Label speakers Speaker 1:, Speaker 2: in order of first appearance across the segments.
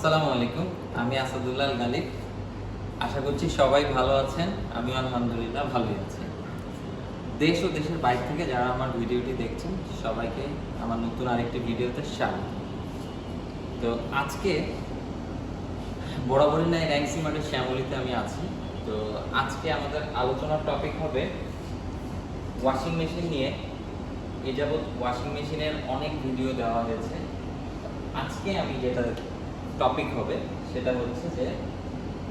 Speaker 1: আসসালামু আলাইকুম। আমি আসাদুল্লাহ গালিব। আশা করছি সবাই ভালো আছেন। আমি আলহামদুলিল্লাহ ভালোই আছি। দেশ ও দেশের বাইরে থেকে যারা আমার ভিডিওটি দেখছেন, সবাইকে আমার নতুন আরেকটি ভিডিওতে স্বাগত। তো আজকে বরাবরই নাই র্যাঙ্কসি মাঠের শ্যামলিতে আমি আছি। তো আজকে আমাদের আলোচনার টপিক হবে ওয়াশিং মেশিন নিয়ে। এ যাবৎ ওয়াশিং মেশিনের অনেক ভিডিও দেওয়া হয়েছে। আজকে আমি যেটা টপিক হবে, সেটা হচ্ছে যে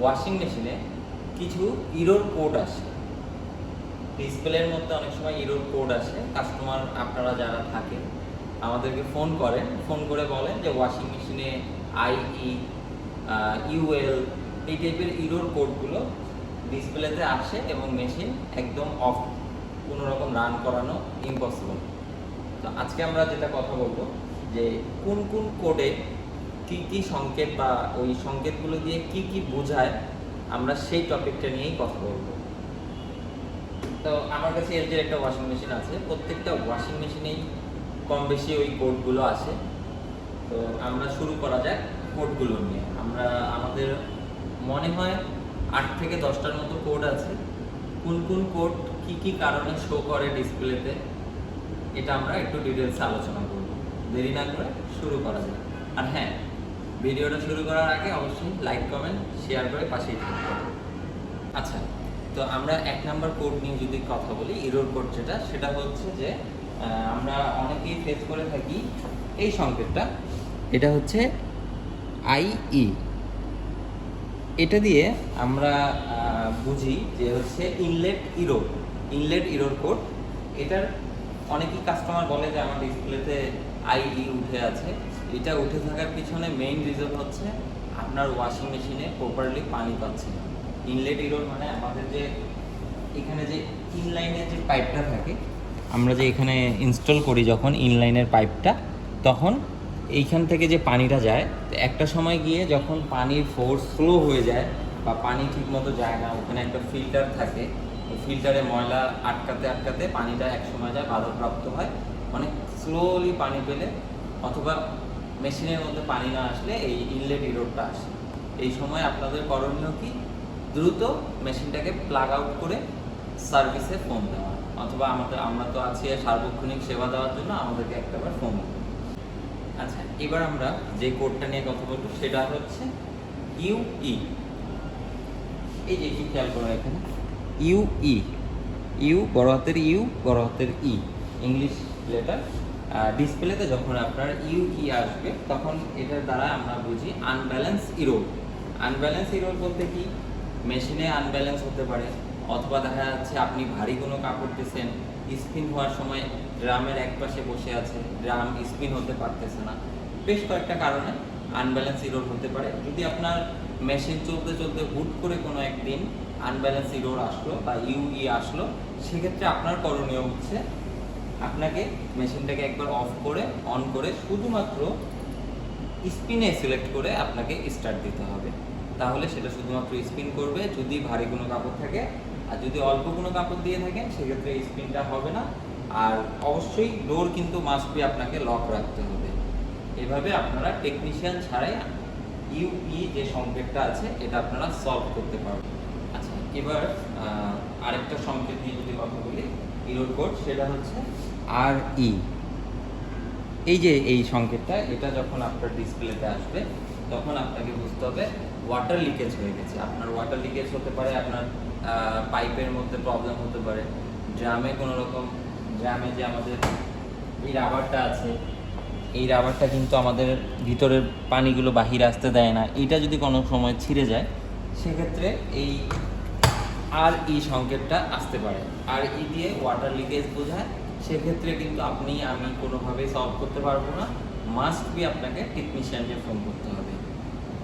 Speaker 1: ওয়াশিং মেশিনে কিছু ইরোর কোড আসে। ডিসপ্লের মধ্যে অনেক সময় ইরোর কোড আসে কাস্টমার আপনারা যারা থাকেন, আমাদেরকে ফোন করেন ফোন করে বলেন যে ওয়াশিং মেশিনে আইই ইউএল এই টাইপের ইরোর কোডগুলো ডিসপ্লেতে আসে এবং মেশিন একদম অফ কোনো রকম রান করানো ইম্পসিবল তো আজকে আমরা যেটা কথা বলব যে কোন কোন কোডে কি কি সংকেত বা ওই সংকেতগুলো দিয়ে কি কি বোঝায়, আমরা সেই টপিকটা নিয়েই কথা বলব। তো আমার কাছে এলজির একটা ওয়াশিং মেশিন আছে। প্রত্যেকটা ওয়াশিং মেশিনেই কম বেশি ওই কোডগুলো আছে। তো আমরা শুরু করা যাক কোডগুলো নিয়ে। আমরা, আমাদের মনে হয় আট থেকে দশটার মতো কোড আছে। কোন কোন কোড কি কি কারণে শো করে ডিসপ্লেতে এটা আমরা একটু ডিটেলসে আলোচনা করব। দেরি না করে শুরু করা যাক। আর হ্যাঁ ভিডিওটা শুরু করার আগে অবশ্যই লাইক কমেন্ট শেয়ার করে থাকবে আচ্ছা তো আমরা এক নাম্বার কোড নিয়ে যদি কথা বলি ইরোর কোড যেটা, সেটা হচ্ছে যে আমরা অনেকেই ফেস করে থাকি এই সংকেতটা। এটা হচ্ছে আইই এটা দিয়ে আমরা বুঝি যে হচ্ছে inlet error inlet error code এটার অনেকেই কাস্টমার বলে যে আমার ডিসপ্লেতে আইই উঠে আছে। এটা উঠে থাকার পিছনে মেইন রিজন হচ্ছে আপনার ওয়াশিং মেশিনে প্রপারলি পানি পাচ্ছে না। ইনলেট ইরোর মানে আমাদের যে এখানে যে ইনলাইনের যে পাইপটা থাকে, আমরা যে এখানে ইনস্টল করি যখন ইনলাইনের পাইপটা তখন এইখান থেকে যে পানিটা যায়, একটা সময় গিয়ে যখন পানির ফোর্স স্লো হয়ে যায় বা পানি ঠিকমতো যায় না, ওখানে একটা ফিল্টার থাকে ফিল্টারে ময়লা আটকাতে আটকাতে পানিটা এক সময় যায় বাধাপ্রাপ্ত হয়। অনেক স্লোলি পানি পেলে অথবা মেশিনের মধ্যে পানি না আসলে এই ইনলেট ইরোডটা আসে। এই সময় আপনাদের করণীয় কি? দ্রুত মেশিনটাকে প্লাগ আউট করে সার্ভিসে ফোন দেওয়া। অথবা আমাদের আমরা তো আছি সার্বক্ষণিক সেবা দেওয়ার জন্য আমাদেরকে একটাবার ফোন দেবো আচ্ছা এবার আমরা যে কোডটা নিয়ে কথা বলব, সেটা হচ্ছে ইউই এই যে, একটু খেয়াল করো এখানে। ইউই ইউ বড় হাতের ইউ বড় হাতের ই ইংলিশ লেটার ডিসপ্লেতে যখন আপনার ইউই আসবে, তখন এটার দ্বারা আমরা বুঝি আনব্যালেন্স ইরোড আনব্যালেন্স ইরোড বলতে কি? মেশিনে আনব্যালেন্স হতে পারে, অথবা দেখা যাচ্ছে আপনি ভারী কোনো কাপড় দিচ্ছেন স্পিন হওয়ার সময় ড্রামের এক পাশে বসে আছে, ড্রাম স্পিন হতে পারতেছে না। বেশ কয়েকটা কারণে আনব্যালেন্স ইরোড হতে পারে। যদি আপনার মেশিন চলতে চলতে হুট করে কোনো একদিন আনব্যালেন্স ইরোড আসলো বা ইউই আসলো, সেক্ষেত্রে আপনার করণীয় হচ্ছে আপনাকে মেশিনটাকে একবার অফ করে অন করে শুধুমাত্র স্পিনে সিলেক্ট করে আপনাকে স্টার্ট দিতে হবে। তাহলে সেটা শুধুমাত্র স্পিন করবে, যদি ভারী কোনো কাপড় থাকে। আর যদি অল্প কোনো কাপড় দিয়ে থাকেন, সেক্ষেত্রে স্পিনটা হবে না। আর অবশ্যই ডোর কিন্তু মাস্ট আপনাকে লক রাখতে হবে। এভাবে আপনারা টেকনিশিয়ান ছাড়াই ইউই যে সংকেতটা আছে, এটা আপনারা সলভ করতে পারবেন। আচ্ছা এবার আরেকটা সংকেত নিয়ে যদি কথা বলি ইরোড কোড সেটা হচ্ছে আর ই এই যে এই সংকেতটা, এটা যখন আপনার ডিসপ্লেতে আসবে, তখন আপনাকে বুঝতে হবে ওয়াটার লিকেজ হয়ে গেছে। আপনার ওয়াটার লিকেজ হতে পারে, আপনার পাইপের মধ্যে প্রবলেম হতে পারে। ড্রামে কোনো রকম ড্রামে যে আমাদের এই রাবারটা আছে, এই রাবারটা কিন্তু আমাদের ভিতরের পানিগুলো বাহিরে আসতে দেয় না। এটা যদি কোনো সময় ছিঁড়ে যায়, সেক্ষেত্রে এই আর ই সংকেতটা আসতে পারে। আর ই দিয়ে ওয়াটার লিকেজ বোঝায় সেক্ষেত্রে কিন্তু আপনি, আমি কোনোভাবেই সলভ করতে পারব না। মাস্ট বি আপনাকে টেকনিশিয়ানকে ফোন করতে হবে।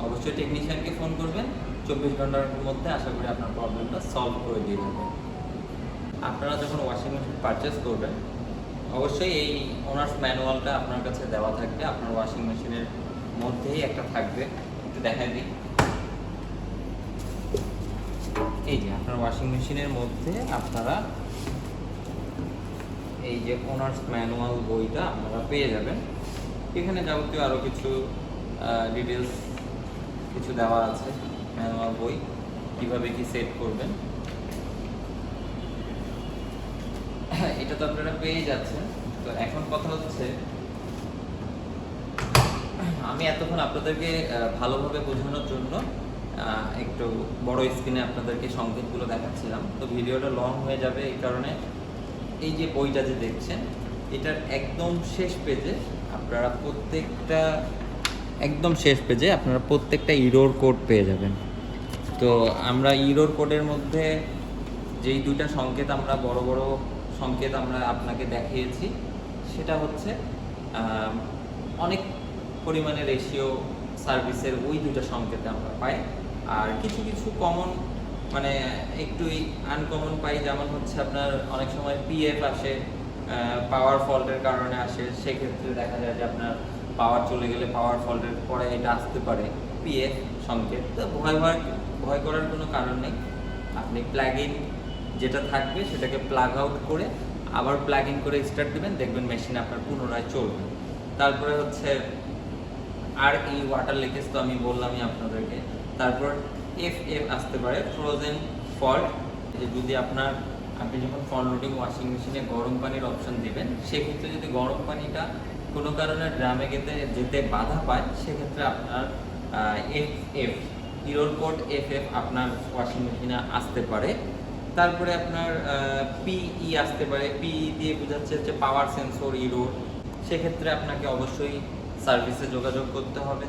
Speaker 1: অবশ্যই টেকনিশিয়ানকে ফোন করবেন। চব্বিশ ঘণ্টার মধ্যে আশা করি আপনার প্রবলেমটা সলভ করে দিয়ে দেবে আপনারা যখন ওয়াশিং মেশিন পারচেস করবেন, অবশ্যই এই ওনার্স ম্যানুয়ালটা আপনার কাছে দেওয়া থাকবে। আপনার ওয়াশিং মেশিনের মধ্যেই একটা থাকবে। একটু দেখাই দিই। এই যে, আপনার ওয়াশিং মেশিনের মধ্যে আপনারা এই যে ওনার্স ম্যানুয়াল বইটা আপনারা পেয়ে যাবেন। এখানে যাবতীয় আরও কিছু ডিটেলস কিছু দেওয়া আছে ম্যানুয়াল বই, কীভাবে কি সেট করবেন। এটা তো আপনারা পেয়ে যাচ্ছেন। তো এখন কথা হচ্ছে, আমি এতক্ষণ আপনাদেরকে ভালোভাবে বোঝানোর জন্য একটু বড় স্ক্রিনে আপনাদেরকে সংকেতগুলো দেখাচ্ছিলাম। তো ভিডিওটা লং হয়ে যাবে এই কারণে। এই যে বইটা যে দেখছেন, এটার একদম শেষ পেজে আপনারা প্রত্যেকটা, একদম শেষ পেজে আপনারা প্রত্যেকটা ইরোর কোড পেয়ে যাবেন। তো আমরা ইরোর কোডের মধ্যে যেই দুইটা সংকেত আমরা, বড় বড় সংকেত আমরা আপনাকে দেখিয়েছি, সেটা হচ্ছে অনেক পরিমাণে রেশিও সার্ভিসের ওই দুটো সংকেত আমরা পাই। আর কিছু কিছু কমন মানে একটু আনকমন পাই, যেমন হচ্ছে আপনার অনেক সময় পিএফ আসে পাওয়ার ফল্টের কারণে আসে সেক্ষেত্রে দেখা যায় যে আপনার পাওয়ার চলে গেলে পাওয়ার ফল্টের পরে এটা আসতে পারে পিএফ সংকেত। তো ভয় ভয় ভয় করার কোনো কারণ নেই। আপনি প্লাগ ইন যেটা থাকবে সেটাকে প্লাগ আউট করে আবার প্লাগ ইন করে স্টার্ট দিবেন, দেখবেন মেশিন আপনার পুনরায় চলবে। তারপরে হচ্ছে আর এই ওয়াটার লিকেজ তো আমি বললামই আপনাদেরকে। তারপর এফ এফ আসতে পারে ফ্রোজেন ফল্ট যদি আপনার, আপনি যখন ফ্রন্ট লোডিং ওয়াশিং মেশিনে গরম পানির অপশন দিবেন, সেক্ষেত্রে যদি গরম পানিটা কোনো কারণে ড্রামে যেতে যেতে বাধা পায়, সেক্ষেত্রে আপনার F F error code F F আপনার ওয়াশিং মেশিনে আসতে পারে। তারপরে আপনার পিই আসতে পারে। পিই দিয়ে বোঝাচ্ছে হচ্ছে পাওয়ার সেন্সর ইরোর সেক্ষেত্রে আপনাকে অবশ্যই সার্ভিসে যোগাযোগ করতে হবে।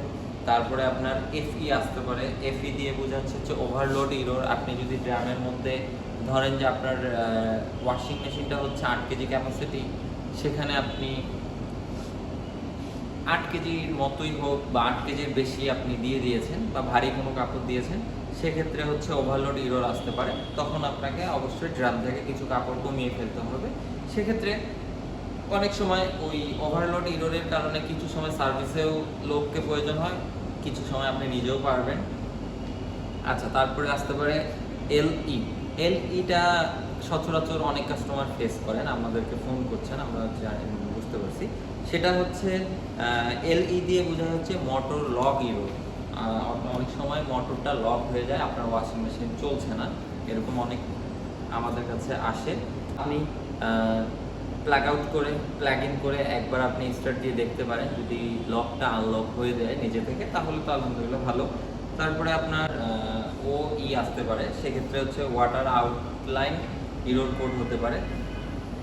Speaker 1: তারপরে আপনার এফই আসতে পারে। এফই দিয়ে বোঝাচ্ছে হচ্ছে ওভারলোড ইরোর আপনি যদি ড্রামের মধ্যে ধরেন যে আপনার ওয়াশিং মেশিনটা হচ্ছে আট কেজি ক্যাপাসিটি সেখানে আপনি আট কেজির মতোই হোক বা আট কেজির বেশি আপনি দিয়ে দিয়েছেন বা ভারী কোনো কাপড় দিয়েছেন, সেক্ষেত্রে হচ্ছে ওভারলোড ইরোর আসতে পারে। তখন আপনাকে অবশ্যই ড্রাম থেকে কিছু কাপড় কমিয়ে ফেলতে হবে। সেক্ষেত্রে অনেক সময় ওই ওভারলোড ইরোরের কারণে কিছু সময় সার্ভিসেও লোককে প্রয়োজন হয়, কিছু সময় আপনি নিজেও পারবেন। আচ্ছা তারপরে আসতে পারে এলই এলইটা সচরাচর অনেক কাস্টমার ফেস করেন, আমাদেরকে ফোন করছেন, আমরা জানি, বুঝতে পারছি। সেটা হচ্ছে এলই দিয়ে বোঝা হচ্ছে মোটর লক ইরো অনেক সময় মোটরটা লক হয়ে যায়, আপনার ওয়াশিং মেশিন চলছে না, এরকম অনেক আমাদের কাছে আসে। আপনি প্লাগ আউট করে প্লাগ ইন করে একবার আপনি স্টার্ট দিয়ে দেখতে পারেন। যদি লকটা আনলক হয়ে যায় নিজে থেকে, তাহলে তো আলহামদুলিল্লাহ ভালো। তারপরে আপনার ও ই আসতে পারে। সেক্ষেত্রে হচ্ছে ওয়াটার আউটলাইন ইরোর কোড হতে পারে।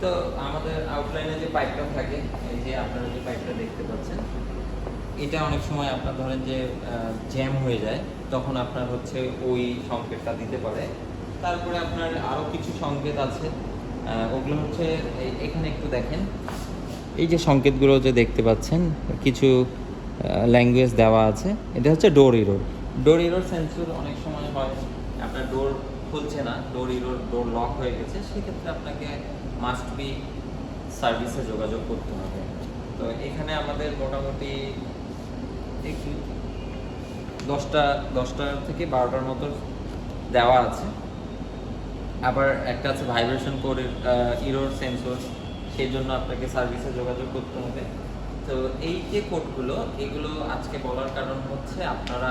Speaker 1: তো আমাদের আউটলাইনে যে পাইপটা থাকে, এই যে আপনারা যে পাইপটা দেখতে পাচ্ছেন, এটা অনেক সময় আপনার ধরেন যে জ্যাম হয়ে যায়, তখন আপনার হচ্ছে ওই সংকেতটা দিতে পারে। তারপরে আপনার আরও কিছু সংকেত আছে। ওগুলো হচ্ছে এখানে একটু দেখেন। এই যে সংকেতগুলো যে দেখতে পাচ্ছেন, কিছু ল্যাঙ্গুয়েজ দেওয়া আছে। এটা হচ্ছে door error door error sensor অনেক সময় হয়, আপনার ডোর খুলছে না ডোর ইরোর ডোর লক হয়ে গেছে, সেক্ষেত্রে আপনাকে মাস্ট বি সার্ভিসে যোগাযোগ করতে হবে। তো এখানে আমাদের মোটামুটি দশটা দশটা থেকে বারোটার মতো দেওয়া আছে। আবার একটা আছে ভাইব্রেশন কোডের ইরোর সেন্সর সেই জন্য আপনাকে সার্ভিসে যোগাযোগ করতে হবে। তো এই যে কোডগুলো এগুলো আজকে বলার কারণ হচ্ছে আপনারা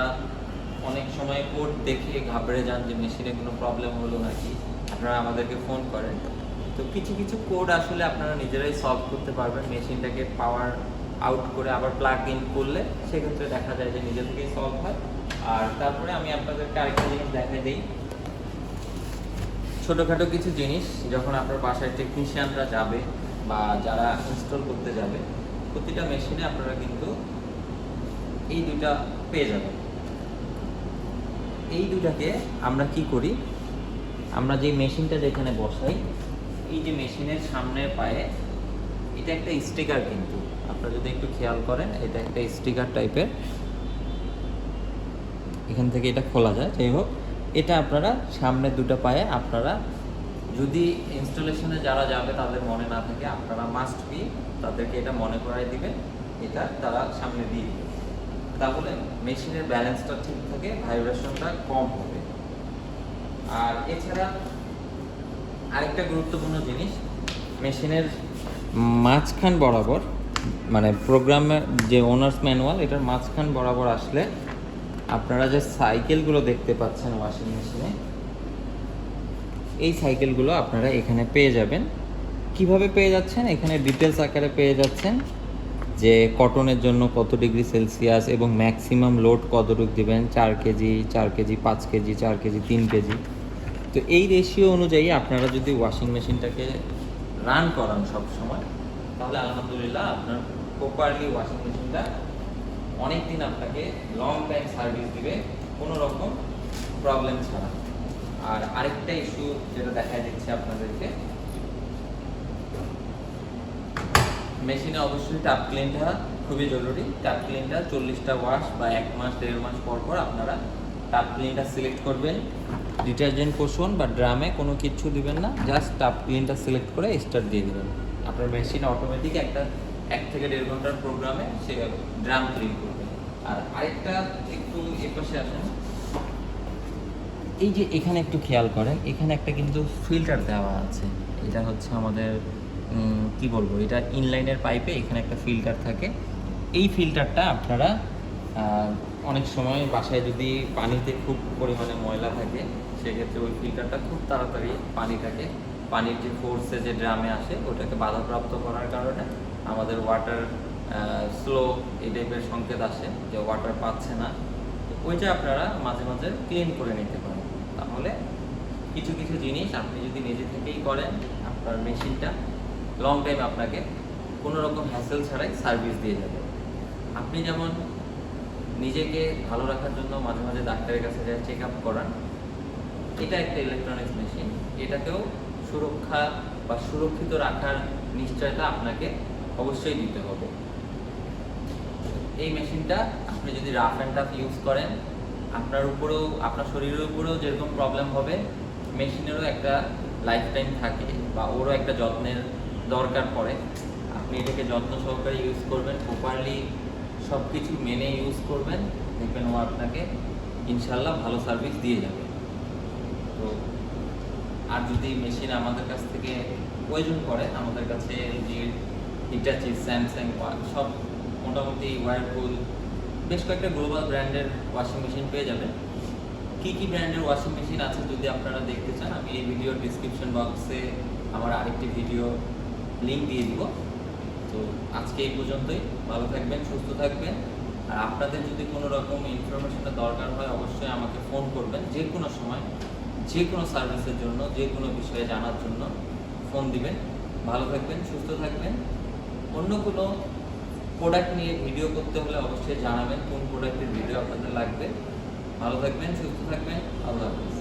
Speaker 1: অনেক সময় কোড দেখে ঘাবড়ে যান যে মেশিনে কোনো প্রবলেম হলো নাকি, আপনারা আমাদেরকে ফোন করেন। তো কিছু কিছু কোড আসলে আপনারা নিজেরাই সলভ করতে পারবেন মেশিনটাকে পাওয়ার আউট করে আবার প্লাগ ইন করলে সেক্ষেত্রে দেখা যায় যে নিজে থেকেই সলভ হয়। আর তারপরে আমি আপনাদেরকে আরেকটা জিনিস দেখাই দিই ছোটোখাটো কিছু জিনিস যখন আপনার বাসায় টেকনিশিয়ানরা যাবে বা যারা ইনস্টল করতে যাবে, প্রতিটা মেশিনে আপনারা কিন্তু এই দুটা পেয়ে যাবেন। এই দুটাকে আমরা কি করি? আমরা যে মেশিনটা যেখানে বসাই, এই যে মেশিনের সামনের পায়ে এটা একটা স্টিকার কিন্তু। আপনারা যদি একটু খেয়াল করেন, এটা একটা স্টিকার টাইপের এখান থেকে এটা খোলা যায়, যাই হোক। এটা আপনারা সামনে দুটো পায়ে আপনারা যদি ইনস্টলেশনে যারা যাবে তাদের মনে না থাকে, আপনারা মাস্ট বি তাদেরকে এটা মনে করাই দিবেন, এটা তারা সামনে দিয়ে দিবে। তাহলে মেশিনের ব্যালেন্সটা ঠিক থাকে ভাইব্রেশনটা কম হবে। আর এছাড়া আরেকটা গুরুত্বপূর্ণ জিনিস মেশিনের মাঝখান বরাবর মানে প্রোগ্রামের যে ওনার্স ম্যানুয়াল এটার মাঝখান বরাবর আসলে আপনারা যে সাইকেলগুলো দেখতে পাচ্ছেন ওয়াশিং মেশিনে এই সাইকেলগুলো আপনারা এখানে পেয়ে যাবেন। কীভাবে পেয়ে যাচ্ছেন? এখানে ডিটেলস আকারে পেয়ে যাচ্ছেন যে কটনের জন্য কত ডিগ্রি সেলসিয়াস এবং ম্যাক্সিমাম লোড কতটুকু দিবেন? চার কেজি চার কেজি, পাঁচ কেজি, চার কেজি, তিন কেজি। তো এই রেশিও অনুযায়ী আপনারা যদি ওয়াশিং মেশিনটাকে রান করান সব সময় তাহলে আলহামদুলিল্লাহ আপনার প্রপারলি ওয়াশিং মেশিনটা অনেক দিন আপনাকে লং টাইম সার্ভিস দিবে, কোনো রকম প্রবলেম ছাড়া। আর আরেকটা ইস্যু যেটা দেখা দিচ্ছে আপনাদেরকে মেশিনে অবশ্যই টাপ ক্লিনটা খুবই জরুরি। টাপ ক্লিনটা চল্লিশটা ওয়াশ বা এক মাস, দেড় মাস পর পর আপনারা টাপ ক্লিনটা সিলেক্ট করবেন। ডিটারজেন্ট পোষণ বা ড্রামে কোনো কিচ্ছু দিবেন না জাস্ট টাপ ক্লিনটা সিলেক্ট করে স্টার্ট দিয়ে দেবেন। আপনার মেশিন অটোমেটিক একটা এক থেকে দেড় ঘণ্টার প্রোগ্রামে সে ড্রাম ক্লিন করবে। আর আরেকটা একটু এ পাশে আসেন। এই যে এখানে একটু খেয়াল করেন, এখানে একটা কিন্তু ফিল্টার দেওয়া আছে। এটা হচ্ছে আমাদের কি বলব, এটা ইনলাইনের পাইপে এখানে একটা ফিল্টার থাকে। এই ফিল্টারটা আপনারা অনেক সময় বাসায় যদি পানিতে খুব পরিমাণে ময়লা থাকে, সেক্ষেত্রে ওই ফিল্টারটা খুব তাড়াতাড়ি পানিটাকে পানির যে ফোর্সে যে ড্রামে আসে, ওটাকে বাধাপ্রাপ্ত করার কারণে আমাদের ওয়াটার স্লো এই টাইপের সংকেত আসে যে ওয়াটার পাচ্ছে না। ওইটা আপনারা মাঝে মাঝে ক্লিন করে নিতে পারেন। তাহলে কিছু কিছু জিনিস আপনি যদি নিজে থেকেই করেন, আপনার মেশিনটা লং টাইম আপনাকে কোনো রকম হ্যাসেল ছাড়াই সার্ভিস দিয়ে যাবে। আপনি যেমন নিজেকে ভালো রাখার জন্য মাঝে মাঝে ডাক্তারের কাছে যায় চেক আপ করান, এটা একটা ইলেকট্রনিক্স মেশিন এটাকেও সুরক্ষা বা সুরক্ষিত রাখার নিশ্চয়তা আপনাকে অবশ্যই দিতে হবে। এই মেশিনটা আপনি যদি রাফ অ্যান্ড টাফ ইউজ করেন, আপনার উপরেও, আপনার শরীরের উপরেও যেরকম প্রবলেম হবে, মেশিনেরও একটা লাইফ টাইম থাকে বা ওরও একটা যত্নের দরকার পড়ে। আপনি এটাকে যত্ন সহকারে ইউজ করবেন প্রপারলি সব কিছু মেনে ইউজ করবেন, দেখবেন ও আপনাকে ইনশাল্লাহ ভালো সার্ভিস দিয়ে যাবে। তো আর যদি মেশিন আমাদের কাছ থেকে প্রয়োজন পড়ে, আমাদের কাছে যে হিটাচি স্যামসাং সব মোটামুটি ওয়ারপুল বেশ কয়েকটা গ্লোবাল ব্র্যান্ডের ওয়াশিং মেশিন পেয়ে যাবেন। কী কী ব্র্যান্ডের ওয়াশিং মেশিন আছে যদি আপনারা দেখতে চান, আমি এই ভিডিওর ডিসক্রিপশন বক্সে আমার আরেকটি ভিডিও লিঙ্ক দিয়ে দিব। তো আজকে এই পর্যন্তই, ভালো থাকবেন, সুস্থ থাকবেন। আর আপনাদের যদি কোনো রকম ইনফরমেশনের দরকার হয়, অবশ্যই আমাকে ফোন করবেন, যে কোনো সময়, যে কোনো সার্ভিসের জন্য, যে কোনো বিষয়ে জানার জন্য ফোন দিবেন। ভালো থাকবেন, সুস্থ থাকবেন। অন্য কোনো প্রোডাক্ট নিয়ে ভিডিও করতে হলে অবশ্যই জানাবেন কোন প্রোডাক্টের ভিডিও আপনাদের লাগবে। ভালো থাকবেন, সুস্থ থাকবেন, আল্লাহ হাফিজ।